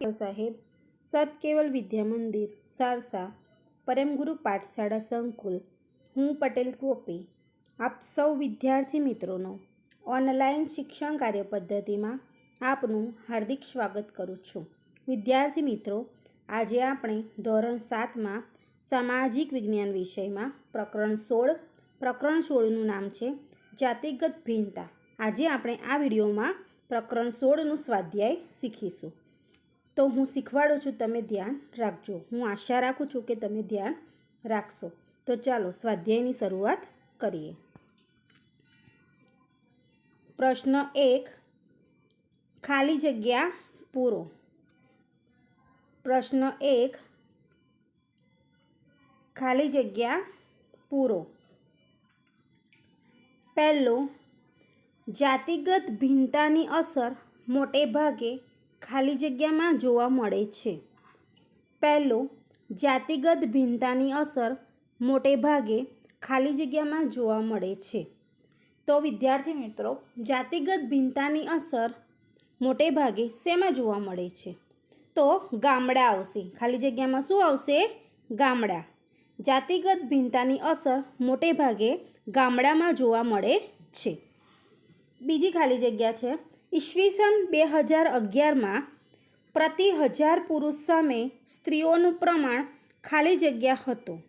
સાહેબ, સત કેવલ વિદ્યા મંદિર સારસા, પરમગુરુ પાઠશાળા સંકુલ, હું પટેલ ગોપી. આપ સૌ વિદ્યાર્થી મિત્રોનો ઓનલાઈન શિક્ષણ કાર્ય પદ્ધતિમાં આપનું હાર્દિક સ્વાગત કરું છું. વિદ્યાર્થી મિત્રો, આજે આપણે ધોરણ સાતમાં સામાજિક વિજ્ઞાન વિષયમાં પ્રકરણ સોળ, પ્રકરણ સોળનું નામ છે જાતિગત ભિન્નતા. આજે આપણે આ વિડીયોમાં પ્રકરણ સોળનું સ્વાધ્યાય શીખીશું. તો હું શીખવાડું છું, તમે ધ્યાન રાખજો. હું આશા રાખું છું કે તમે ધ્યાન રાખશો. તો ચાલો સ્વાધ્યાયની શરૂઆત કરીએ. પ્રશ્ન એક, ખાલી જગ્યા પૂરો. પ્રશ્ન એક, ખાલી જગ્યા પૂરો. પહેલું, જાતિગત ભિન્નતાની અસર મોટે ભાગે ખાલી જગ્યામાં જોવા મળે છે. પહેલો, જાતિગત ભિન્નતાની અસર મોટે ભાગે ખાલી જગ્યામાં જોવા મળે છે. તો વિદ્યાર્થી મિત્રો, જાતિગત ભિન્નતાની અસર મોટે ભાગે શેમાં જોવા મળે છે? તો ગામડા આવશે. ખાલી જગ્યામાં શું આવશે? ગામડા. જાતિગત ભિન્નતાની અસર મોટે ભાગે ગામડામાં જોવા મળે છે. બીજી ખાલી જગ્યા છે. ઈસવીસન બે હજાર અગિયારમાં પ્રતિ હજાર પુરુષ સામે સ્ત્રીઓનું પ્રમાણ ખાલી જગ્યા હતું.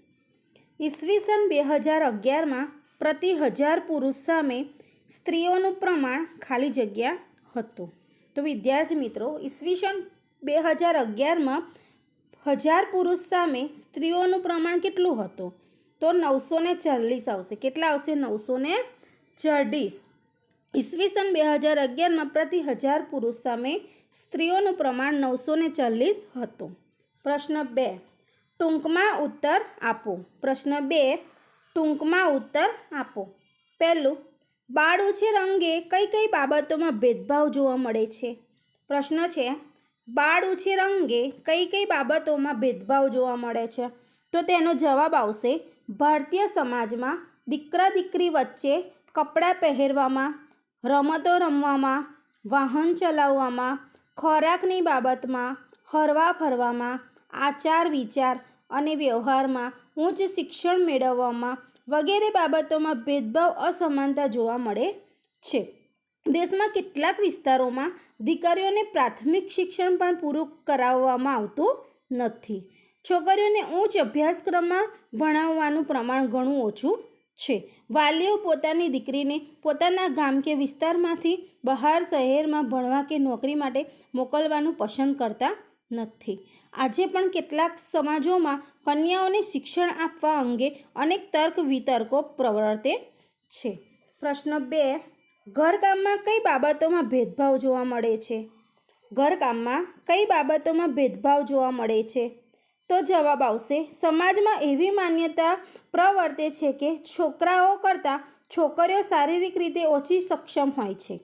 ઈસવીસન બે હજાર અગિયારમાં પ્રતિ હજાર પુરુષ સામે સ્ત્રીઓનું પ્રમાણ ખાલી જગ્યા હતું. તો વિદ્યાર્થી મિત્રો, ઈસવીસન બે હજાર અગિયારમાં હજાર પુરુષ સામે સ્ત્રીઓનું પ્રમાણ કેટલું હતું? તો નવસો ચાલીસ આવશે. કેટલા આવશે? નવસો ને ચાલીસ. ઈસવીસન બે હજાર અગિયારમાં પ્રતિ હજાર પુરુષ સામે સ્ત્રીઓનું પ્રમાણ નવસો ને ચાલીસ હતું. પ્રશ્ન બે, ટૂંકમાં ઉત્તર આપો. પ્રશ્ન બે, ટૂંકમાં ઉત્તર આપો. પહેલું, બાળ ઉછેર અંગે કઈ કઈ બાબતોમાં ભેદભાવ જોવા મળે છે? પ્રશ્ન છે, બાળ ઉછેર અંગે કઈ કઈ બાબતોમાં ભેદભાવ જોવા મળે છે? તો તેનો જવાબ આવશે, ભારતીય સમાજમાં દીકરા દીકરી વચ્ચે કપડાં પહેરવામાં રમતો રમવામાં, વાહન ચલાવવામાં, ખોરાકની બાબતમાં, હરવા ફરવામાં, આચાર વિચાર અને વ્યવહારમાં ઉચ્ચ શિક્ષણ મેળવવામાં વગેરે બાબતોમાં ભેદભાવ અસમાનતા જોવા મળે છે. દેશમાં કેટલાક વિસ્તારોમાં દીકરીઓને પ્રાથમિક શિક્ષણ પણ પૂરું કરાવવામાં આવતું નથી. છોકરીઓને ઉચ્ચ અભ્યાસક્રમમાં ભણાવવાનું પ્રમાણ ઘણું ઓછું છે. વાલીઓ પોતાની દીકરીને પોતાના ગામ કે વિસ્તારમાંથી બહાર શહેરમાં ભણવા કે નોકરી માટે મોકલવાનું પસંદ કરતા નથી. આજે પણ કેટલાક સમાજોમાં કન્યાઓને શિક્ષણ આપવા અંગે અનેક તર્ક વિતર્કો પ્રવર્તે છે. પ્રશ્ન બે, ઘરકામમાં કઈ બાબતોમાં ભેદભાવ જોવા મળે છે? ઘરકામમાં કઈ બાબતોમાં ભેદભાવ જોવા મળે છે? તો જવાબ આવશે, સમાજમાં એવી માન્યતા પ્રવર્તે છે કે છોકરાઓ કરતાં છોકરીઓ શારીરિક રીતે ઓછી સક્ષમ હોય છે.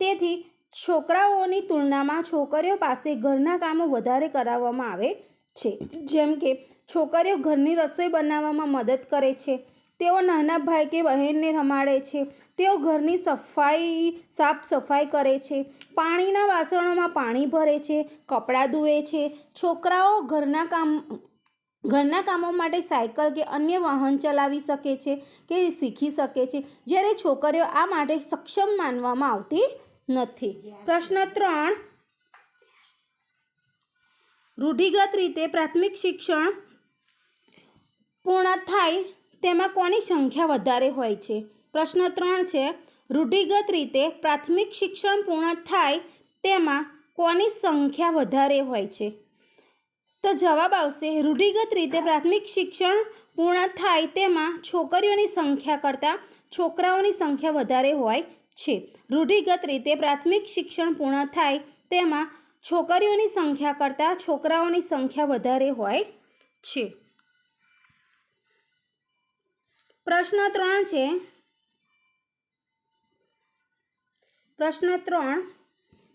તેથી છોકરાઓની તુલનામાં છોકરીઓ પાસે ઘરના કામો વધારે કરાવવામાં આવે છે. જેમ કે, છોકરીઓ ઘરની રસોઈ બનાવવામાં મદદ કરે છે. તેઓ નાના ભાઈ કે બહેનને રમાડે છે. તેઓ ઘરની સફાઈ, સાફ સફાઈ કરે છે. પાણીના વાસણોમાં પાણી ભરે છે, કપડાં ધુએ છે. છોકરાઓ ઘરના કામ, ઘરના કામો માટે સાયકલ કે અન્ય વાહન ચલાવી શકે છે કે શીખી શકે છે. જ્યારે છોકરીઓ આ માટે સક્ષમ માનવામાં આવતી નથી. પ્રશ્ન ત્રણ. રૂઢિગત રીતે પ્રાથમિક શિક્ષણ પૂર્ણ થાય તેમાં કોની સંખ્યા વધારે હોય છે? પ્રશ્ન ત્રણ છે, રૂઢિગત રીતે પ્રાથમિક શિક્ષણ પૂર્ણ થાય તેમાં કોની સંખ્યા વધારે હોય છે? તો જવાબ આવશે, રૂઢિગત રીતે પ્રાથમિક શિક્ષણ પૂર્ણ થાય તેમાં છોકરીઓની સંખ્યા કરતાં છોકરાઓની સંખ્યા વધારે હોય છે. રૂઢિગત રીતે પ્રાથમિક શિક્ષણ પૂર્ણ થાય તેમાં છોકરીઓની સંખ્યા કરતાં છોકરાઓની સંખ્યા વધારે હોય છે. પ્રશ્ન ત્રણ છે. પ્રશ્ન ત્રણ.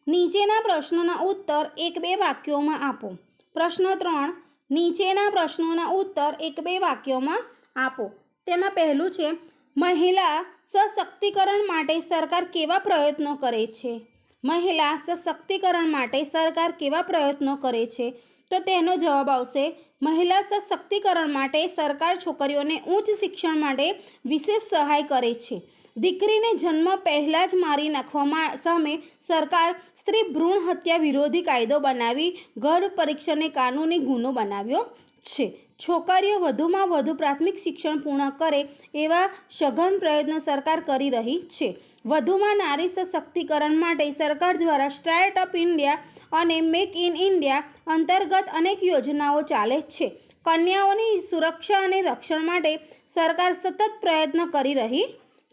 નીચેના પ્રશ્નોના ઉત્તર એક બે વાક્યોમાં આપો. પ્રશ્ન ત્રણ. નીચેના પ્રશ્નોના ઉત્તર એક બે વાક્યોમાં આપો. તેમાં પહેલું છે, મહિલા સશક્તિકરણ માટે સરકાર કેવા પ્રયત્નો કરે છે? મહિલા સશક્તિકરણ માટે સરકાર કેવા પ્રયત્નો કરે છે? તો તેનો જવાબ આવશે મહિલા સશક્તિકરણ માટે સરકાર છોકરીઓને ઉચ્ચ શિક્ષણ માટે વિશેષ સહાય કરે છે. દીકરીને જન્મ પહેલાં જ મારી નાખવામાં સામે સરકાર સ્ત્રી ભ્રૂણ હત્યા વિરોધી કાયદો બનાવી ગર્ભ પરીક્ષણને કાનૂની ગુનો બનાવ્યો છે. છોકરીઓ વધુમાં વધુ પ્રાથમિક શિક્ષણ પૂર્ણ કરે એવા સઘન પ્રયત્નો સરકાર કરી રહી છે. વધુમાં નારી સશક્તિકરણ માટે સરકાર દ્વારા સ્ટાર્ટઅપ ઇન્ડિયા અને મેક ઇન ઇન્ડિયા અંતર્ગત અનેક યોજનાઓ ચાલે છે. કન્યાઓની સુરક્ષા અને રક્ષણ માટે સરકાર સતત પ્રયત્ન કરી રહી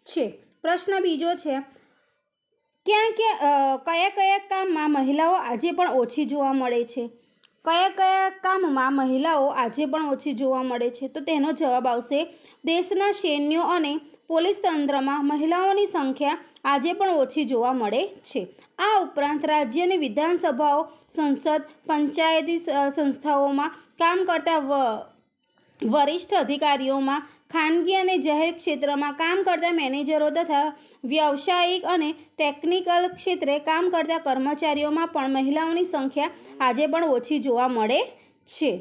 છે. પ્રશ્ન બીજો છે, ક્યાં ક્યાં કયા કયા કામમાં મહિલાઓ આજે પણ ઓછી જોવા મળે છે? કયા કયા કામમાં મહિલાઓ આજે પણ ઓછી જોવા મળે છે? તો તેનો જવાબ આવશે, દેશના સૈન્યો અને પોલીસ તંત્રમાં મહિલાઓની સંખ્યા આજે પણ ઓછી જોવા મળે છે. આ ઉપરાંત રાજ્યની વિધાનસભાઓ, સંસદ, પંચાયતી સંસ્થાઓમાં કામ કરતા વરિષ્ઠ અધિકારીઓમાં ખાનગી અને જાહેર ક્ષેત્રમાં કામ કરતા મેનેજરો તથા વ્યવસાયિક અને ટેકનિકલ ક્ષેત્રે કામ કરતા કર્મચારીઓમાં પણ મહિલાઓની સંખ્યા આજે પણ ઓછી જોવા મળે છે.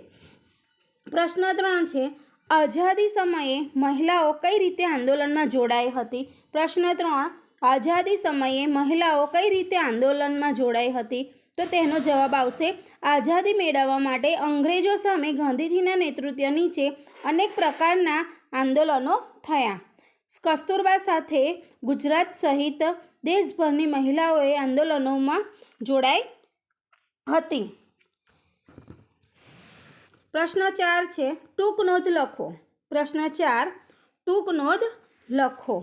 પ્રશ્ન ત્રણ છે આઝાદી સમયે મહિલાઓ કઈ રીતે આંદોલનમાં જોડાઈ હતી? પ્રશ્ન ત્રણ, આઝાદી સમયે મહિલાઓ કઈ રીતે આંદોલનમાં જોડાઈ હતી? તો તેનો જવાબ આવશે, આઝાદી મેળવવા માટે અંગ્રેજો સામે ગાંધીજીના નેતૃત્વ નીચે અનેક પ્રકારના આંદોલનો થયા. કસ્તુરબા સાથે ગુજરાત સહિત દેશભરની મહિલાઓએ આંદોલનોમાં જોડાઈ હતી. પ્રશ્ન ચાર છે, ટૂંક નોંધ લખો. પ્રશ્ન ચાર, ટૂંક નોંધ લખો.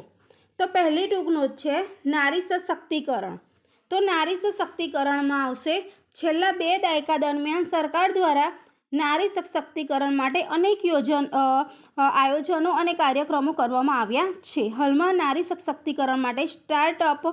તો પહેલી ટૂંક નોંધ છે, નારી સશક્તિકરણ. તો નારી સશક્તિકરણમાં આવશે, છેલ્લા બે દાયકા દરમિયાન સરકાર દ્વારા નારી સશક્તિકરણ માટે અનેક યોજન આયોજનો અને કાર્યક્રમો કરવામાં આવ્યા છે. હાલમાં નારી સશક્તિકરણ માટે સ્ટાર્ટઅપ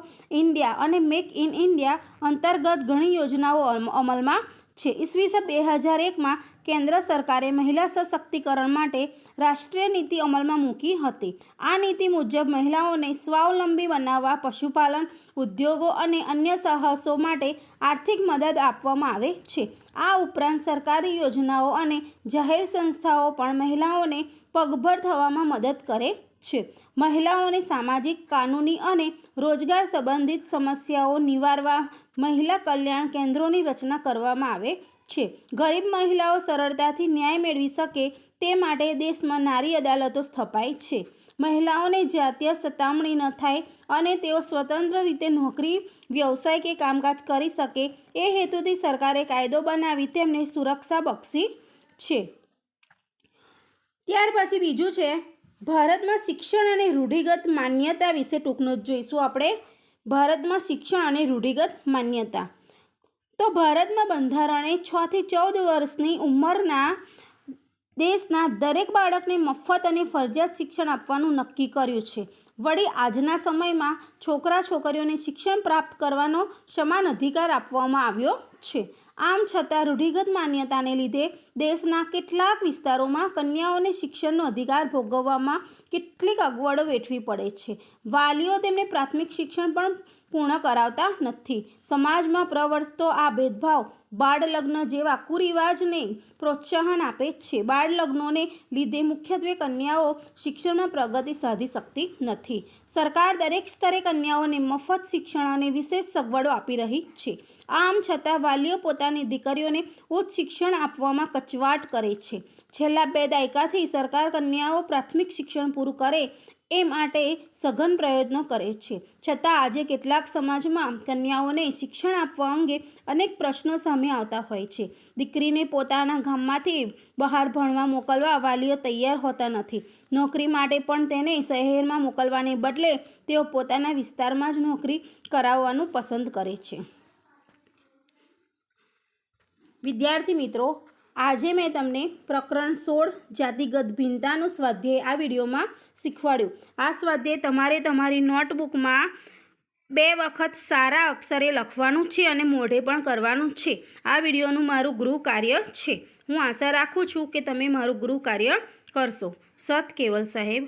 ઇન્ડિયા અને મેક ઇન ઇન્ડિયા અંતર્ગત ઘણી યોજનાઓ અમલમાં છે. ઈસવીસન બે હજાર એકમાં કેન્દ્ર સરકારે મહિલા સશક્તિકરણ માટે રાષ્ટ્રીય નીતિ અમલમાં મૂકી હતી. આ નીતિ મુજબ મહિલાઓને સ્વાવલંબી બનાવવા, પશુપાલન, ઉદ્યોગો અને અન્ય સાહસો માટે આર્થિક મદદ આપવામાં આવે છે. આ ઉપરાંત સરકારી યોજનાઓ અને જાહેર સંસ્થાઓ પણ મહિલાઓને પગભર થવામાં મદદ કરે છે. મહિલાઓની સામાજિક, કાનૂની અને રોજગાર સંબંધિત સમસ્યાઓ નિવારવા મહિલા કલ્યાણ કેન્દ્રોની રચના કરવામાં આવે છે. ગરીબ મહિલાઓ સરળતાથી ન્યાય મેળવી શકે તે માટે દેશમાં નારી અદાલતો સ્થપાય છે. મહિલાઓને જાતીય સતામણી ન થાય અને તેઓ સ્વતંત્ર રીતે નોકરી, વ્યવસાય કે કામકાજ કરી શકે એ હેતુથી સરકારે કાયદો બનાવી તેમને સુરક્ષા બક્ષી છે. ત્યાર પછી બીજું છે, ભારતમાં શિક્ષણ અને રૂઢિગત માન્યતા વિશે ટૂંકનો જોઈશું આપણે. ભારતમાં શિક્ષણ અને રૂઢિગત માન્યતા. તો ભારતમાં બંધારણે છથી ચૌદ વર્ષની ઉંમરના દેશના દરેક બાળકને મફત અને ફરજિયાત શિક્ષણ આપવાનું નક્કી કર્યું છે. વળી આજના સમયમાં છોકરા છોકરીઓને શિક્ષણ પ્રાપ્ત કરવાનો સમાન અધિકાર આપવામાં આવ્યો છે. આમ છતાં રૂઢિગત માન્યતાને લીધે દેશના કેટલાક વિસ્તારોમાં કન્યાઓને શિક્ષણનો અધિકાર ભોગવવામાં કેટલીક અગવડો વેઠવી પડે છે. વાલીઓ તેમને પ્રાથમિક શિક્ષણ પણ પૂર્ણ કરાવતા નથી. સમાજમાં પ્રવર્તતો આ ભેદભાવ બાળ લગ્ન જેવા કુરિવાજને પ્રોત્સાહન આપે છે. બાળ લગ્નોને લીધે મુખ્યત્વે કન્યાઓ શિક્ષણમાં પ્રગતિ સાધી શકતી નથી. સરકાર દરેક સ્તરે કન્યાઓને મફત શિક્ષણ અને વિશેષ સગવડો આપી રહી છે. આમ છતાં વાલીઓ પોતાની દીકરીઓને ઉચ્ચ શિક્ષણ આપવામાં કચવાટ કરે છે. છેલ્લા બે દાયકાથી સરકાર કન્યાઓ પ્રાથમિક શિક્ષણ પૂરું કરે એ માટે સઘન પ્રયત્નો કરે છે. છતાં આજે કેટલાક સમાજમાં કન્યાઓને શિક્ષણ આપવા અંગે અનેક પ્રશ્નો સામે આવતા હોય છે. દીકરીને પોતાના ગામમાંથી બહાર ભણવા મોકલવા વાલીઓ તૈયાર હોતા નથી. નોકરી માટે પણ તેને શહેરમાં મોકલવાને બદલે તેઓ પોતાના વિસ્તારમાં જ નોકરી કરાવવાનું પસંદ કરે છે. વિદ્યાર્થી મિત્રો આજે મેં તમને પ્રકરણ સોળ જાતિગત ભિન્નતાનું સ્વાધ્યાય આ વિડીયોમાં શીખવાડ્યું. આ સ્વાધ્યાય તમારે તમારી નોટબુકમાં બે વખત સારા અક્ષરે લખવાનું છે અને મોઢે પણ કરવાનું છે. આ વિડીયોનું મારું ગૃહ કાર્ય છે. હું આશા રાખું છું કે તમે મારું ગૃહ કાર્ય કરશો. સત કેવલ સાહેબ.